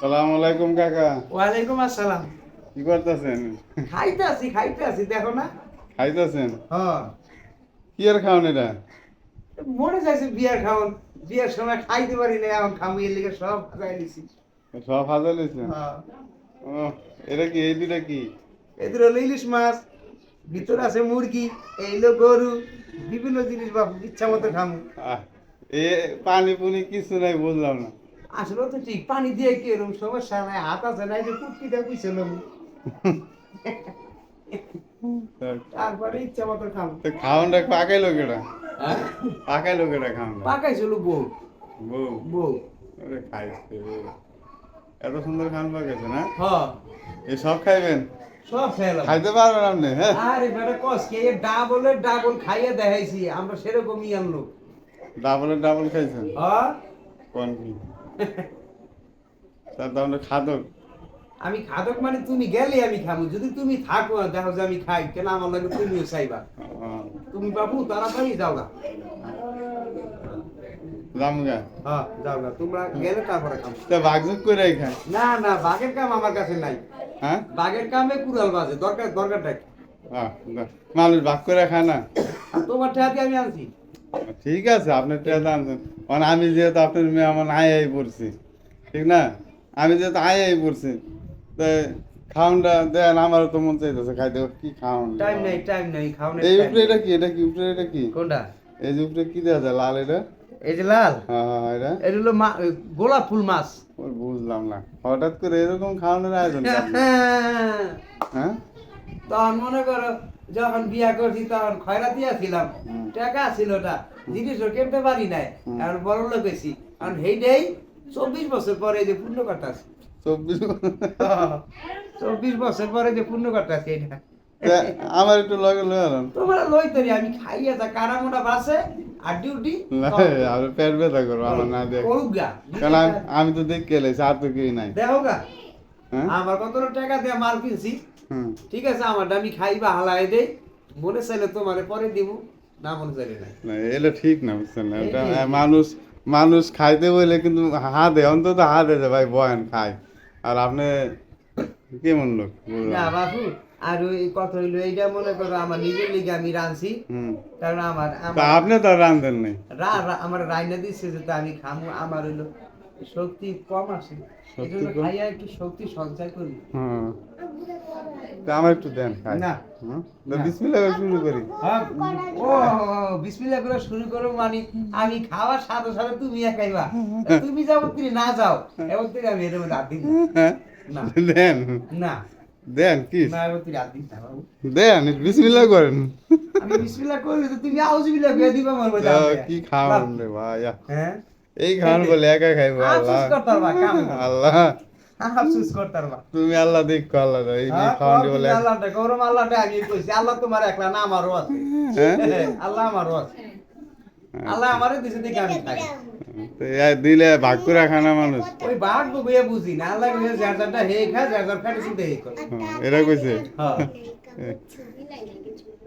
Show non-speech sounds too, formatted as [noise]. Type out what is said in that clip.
সালাম আলাইকুম কাকা। ওয়ালাইকুম আসসালাম। কি করতেছেন? খাইতে আছি খাইতে আছি দেখো না। খাইতেছেন? হ্যাঁ। কি আর খাওন এটা? মনে চাইছে বিয়ার খাওন বিয়ার সময় খাইতে পারি না এখন খামু এর লিগে সব খাই দিছি সব হাজা লইছেন হ্যাঁ। ও এটা কি এই দুটা কি? এদের হলো ইলিশ মাছ ভিতরে আছে মুরগি এইলো গরু বিভিন্ন জিনিস বাবু ইচ্ছা মতো খামু। এ পানি পুনি কিছু নাই বুঝলাম না। আসলে তো ঠিক পানি দিয়ে কি এরকম সমস্যা? নাই হাত আছে নাই যে কুটকিটা তারপরে ইচ্ছা মতো খামু তো খাওনটা পাকাইলো কেটা পাকাইলো কেটা খাওনটা পাকাইছিল বউ। বউ? বউ। ওরে খাইছে। এত সুন্দর খান পাকাইছে না? হ্যাঁ। এ সব খাইবেন? সব খেলাম খাইতে পারবেন আপনি হ্যাঁ? আরে বেটা কস কে ডাবলে ডাবল খাইয়ে দেখাইছি আমরা সেরকমই আনলো। ডাবল ডাবল খাইছেন? হ্যাঁ? কোন কি? খাদক। আমি খাদক মানে তুমি গেলে আমি খাব যদি তুমি থাকো দেখো যে আমি খাই কেন আমার লাগে তুমিও চাইবা? তুমি বাবু তাড়াতাড়ি যাও না জামগা হ্যাঁ যাও না তোমরা গেলে তারপরে খাব তা ভাগযোগ করে খায়? না না বাঘের কাম আমার কাছে নাই। হ্যাঁ? বাঘের কামে কুড়াল বাজে দরকার দরকারটা। মানুষ ভাগ করে খায় না। তোমার ঠেয়াতে আমি আনছি। ঠিক আছে আপনার টেয়া দাম মানে আমি যেহেতু আপনার মেয়ে আমার আয় আই পড়ছি ঠিক না? আমি যেহেতু আয় আই পড়ছি তো খাওনটা দেন আমার তো মন চাইতেছে খাইতে কি খাওন? টাইম নাই টাইম নাই খাও এই উপরে এটা কি এটা কি উপরে এটা কি? কোনটা? এই যে উপরে কি দেওয়া যায় লাল এটা? এই যে লাল? হ্যাঁ হ্যাঁ এটা। এটা হলো মা- গোলাপ ফুল মাছ। বুঝলাম না। হঠাৎ করে এরকম খাওয়ানোর আয়োজন? [laughs] হ্যাঁ? তখন মনে করো যখন বিয়া করছি তখন খয়রাতি ছিলাম। টাকা ছিল ওটা জিনিসও কিনতে পারি নাই। এখন বড় লোক হয়েছি। কারণ সেইটাই চব্বিশ বছর পরে যে পূর্ণ কাটাছি চব্বিশ চব্বিশ বছর পরে যে পূর্ণ কাটাছি এটা। আমার একটু লগে লয়ে আলাম তোমরা লই তরি আমি খাইয়া যা কানা মোটা বাসে আর ডিউটি আমি পেট ব্যথা করব আমার না দেখ। করুক কারণ আমি- তো দেখে এলাইছি আর তো কেউ নাই। দেখো হ্যাঁ? আমার কত টাকা দিয়ে মাল কিনছি? ঠিক আছে আমারটা আমি খাইবা হালাই দেই মনে চাইলে তোমার পরে দিব না মনে চাইলে না এলে ঠিক না বুঝছেন না? ওটা মানুষ মানুষ খাইতে বলে কিন্তু হা দে অন্তত হা দে ভাই বয়ান খায়। আর আপনি কেমন লোক না বাবু আর ওই কথা হইল এইটা মনে করো আমার নিজের লিগে আমি রাঁধছি। কারণ আমার তা আপনি তো আর রান্ধেন নাই। আমার রাইনা দিচ্ছে যে তা আমি খামু। আমার হইল শক্তি কম আছে। এই জন্য খাইয়া একটু শক্তি সঞ্চয় করি। তা আমার একটু দেন না। করে শুরু করি। হ্যাঁ, ও বিসমিল্লাহ করে শুরু করো মানে আমি খাওয়ার সাথে সাথে তুমি একাইবা তুমি যাব তুমি না যাও এবার তুমি আমি এর মধ্যে হাত না। হ্যাঁ? দেন। না। দেন কি? না এবার তুমি হাত না দেন করেন। আমি তুমি করে দিবা আমার মধ্যে। কি খাওয়ান রে ভাই হ্যাঁ? এই খাওয়ান বলে একা খাইবো আল্লাহ। আফসোস তুমি আল্লাহ দেখো আল্লাহ এই হ্যাঁ, খাওয়ান বলে আল্লাহটা গৌরব আল্লাহটা আমি কইছি? আল্লাহ তোমার একলা না আমারও আছে হ্যাঁ? আল্লাহ আমারও আছে আল্লাহ আমারে দিছে দেখে আমি খাই। দিলে ভাগ করে খানা মানুষ। ওই বাঘ বইয়া বুঝি না আল্লাহ কইছে যার যারটা হে খা যার যার খাটে চিন্তা হে কর। এরা কইছে। হ্যাঁ। এ, [laughs]